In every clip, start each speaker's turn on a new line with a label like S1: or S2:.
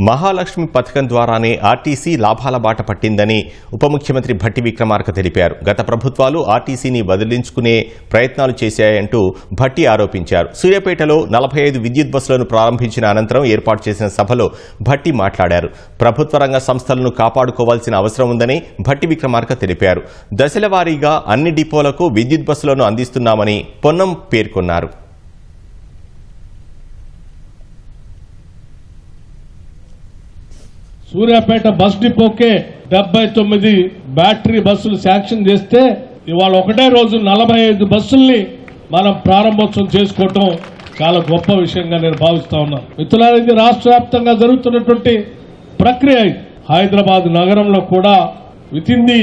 S1: మహాలక్ష్మి పథకం ద్వారానే ఆర్టీసీ లాభాల బాట పట్టిందని ఉప ముఖ్యమంత్రి భట్టి విక్రమార్క తెలిపారు. గత ప్రభుత్వాలు ఆర్టీసీని వదిలించుకునే ప్రయత్నాలు చేశాయంటూ భట్టి ఆరోపించారు. సూర్యాపేటలో నలభై ఐదు విద్యుత్ బస్సులను ప్రారంభించిన అనంతరం ఏర్పాటు చేసిన సభలో భట్టి మాట్లాడారు. ప్రభుత్వ రంగ సంస్థలను కాపాడుకోవాల్సిన అవసరం ఉందని భట్టి విక్రమార్క తెలిపారు. దశల అన్ని డిపోలకు విద్యుత్ బస్సులను అందిస్తున్నామని పొన్నం పేర్కొన్నారు.
S2: సూర్యాపేట బస్ డిపోకే డెబ్బై తొమ్మిది బ్యాటరీ బస్సులు శాంక్షన్ చేస్తే ఇవాళ ఒకటే రోజు నలభై ఐదు బస్సుల్ని మనం ప్రారంభోత్సవం చేసుకోవటం చాలా గొప్ప విషయంగా నేను భావిస్తా ఉన్నాను మిత్రులారా ఇది రాష్ట్ర వ్యాప్తంగా జరుగుతున్నటువంటి ప్రక్రియ హైదరాబాద్ నగరంలో కూడా విత్ ఇన్ ది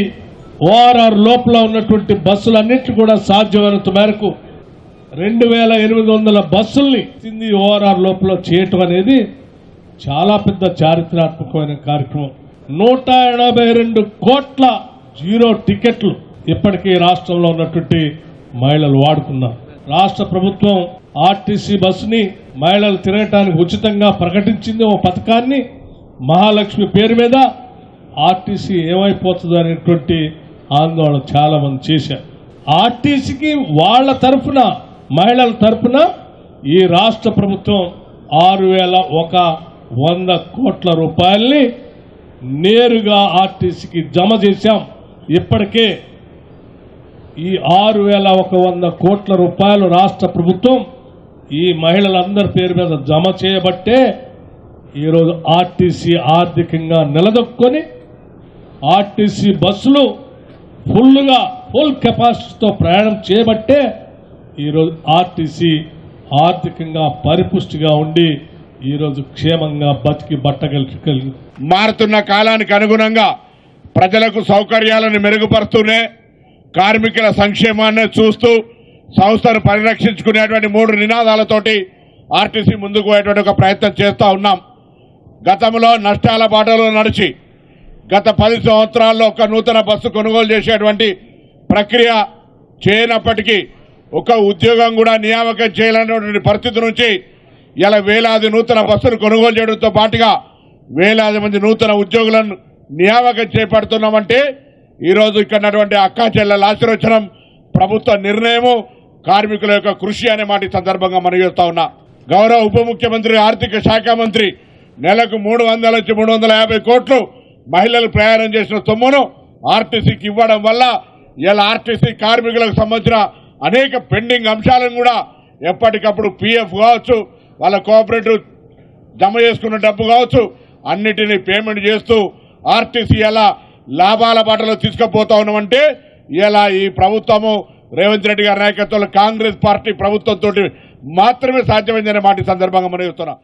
S2: ఓఆర్ఆర్ లోపల ఉన్నటువంటి బస్సులన్నింటి కూడా సాధ్యమైనంత మేరకు రెండు వేల ఎనిమిది వందల బస్సుల్ని ఓఆర్ఆర్ లోపల చేయటం అనేది చాలా పెద్ద చారిత్రాత్మకమైన కార్యక్రమం. నూట ఎనభై రెండు కోట్ల జీరో టికెట్లు ఇప్పటికీ రాష్ట్రంలో ఉన్నటువంటి మహిళలు వాడుకున్నారు రాష్ట్ర ప్రభుత్వం ఆర్టీసీ బస్సుని మహిళలు తిరగటానికి ఉచితంగా ప్రకటించింది ఓ పథకాన్ని. మహాలక్ష్మి పేరు మీద ఆర్టీసీ ఏమైపోతుంది అనేటువంటి ఆందోళన చాలా మంది చేశారు. ఆర్టీసీకి వాళ్ళ తరఫున మహిళల తరఫున ఈ రాష్ట్ర ప్రభుత్వం ఆరు వేల ఒక వంద కోట్ల రూపాయల్ని నేరుగా ఆర్టీసీకి జమ చేశాం. ఇప్పటికే ఈ ఆరు వేల ఒక వంద కోట్ల రూపాయలు రాష్ట్ర ప్రభుత్వం ఈ మహిళలందరి పేరు మీద జమ చేయబట్టే ఈరోజు ఆర్టీసీ ఆర్థికంగా నిలదొక్కొని ఆర్టీసీ బస్సులు ఫుల్గా ఫుల్ కెపాసిటీతో ప్రయాణం చేయబట్టే ఈరోజు ఆర్టీసీ ఆర్థికంగా పరిపుష్టిగా ఉండి ఈరోజు క్షేమంగా బతికి బట్టగలి
S3: మారుతున్న కాలానికి అనుగుణంగా ప్రజలకు సౌకర్యాలను మెరుగుపరుస్తూనే కార్మికుల సంక్షేమాన్ని చూస్తూ సంస్థను పరిరక్షించుకునేటువంటి మూడు నినాదాలతోటి ఆర్టీసీ ముందుకు పోయేటువంటి ఒక ప్రయత్నం చేస్తూ ఉన్నాం. గతంలో నష్టాల బాటలో నడిచి గత పది సంవత్సరాల్లో ఒక నూతన బస్సు కొనుగోలు చేసేటువంటి ప్రక్రియ చేయనప్పటికీ ఒక ఉద్యోగం కూడా నియామకం చేయాలనేటువంటి పరిస్థితి నుంచి ఇలా వేలాది నూతన బస్సులు కొనుగోలు చేయడంతో పాటుగా వేలాది మంది నూతన ఉద్యోగులను నియామకం చేపడుతున్నామంటే ఈరోజు ఇక్కడ అక్కా చెల్లెల ఆశీర్వచనం ప్రభుత్వ నిర్ణయము కార్మికుల యొక్క కృషి అనే మాట సందర్భంగా మనం చేస్తా ఉన్నా. గౌరవ ఉప ముఖ్యమంత్రి ఆర్థిక శాఖ మంత్రి నెలకు మూడు వందల నుంచి మూడు వందల యాభై కోట్లు మహిళలు ప్రయాణం చేసిన సొమ్మును ఆర్టీసీకి ఇవ్వడం వల్ల ఇలా ఆర్టీసీ కార్మికులకు సంబంధించిన అనేక పెండింగ్ అంశాలను కూడా ఎప్పటికప్పుడు పీఎఫ్ కావచ్చు వాళ్ళ కోఆపరేటివ్ జమ చేసుకున్న డబ్బు కావచ్చు అన్నిటినీ పేమెంట్ చేస్తూ ఆర్టీసీ ఎలా లాభాల బాటలో తీసుకుపోతా ఉన్నామంటే ఇలా ఈ ప్రభుత్వము రేవంత్ రెడ్డి గారి నాయకత్వంలో కాంగ్రెస్ పార్టీ ప్రభుత్వంతో మాత్రమే సాధ్యమైందనే మాట సందర్భంగా మనం చెప్తున్నాం.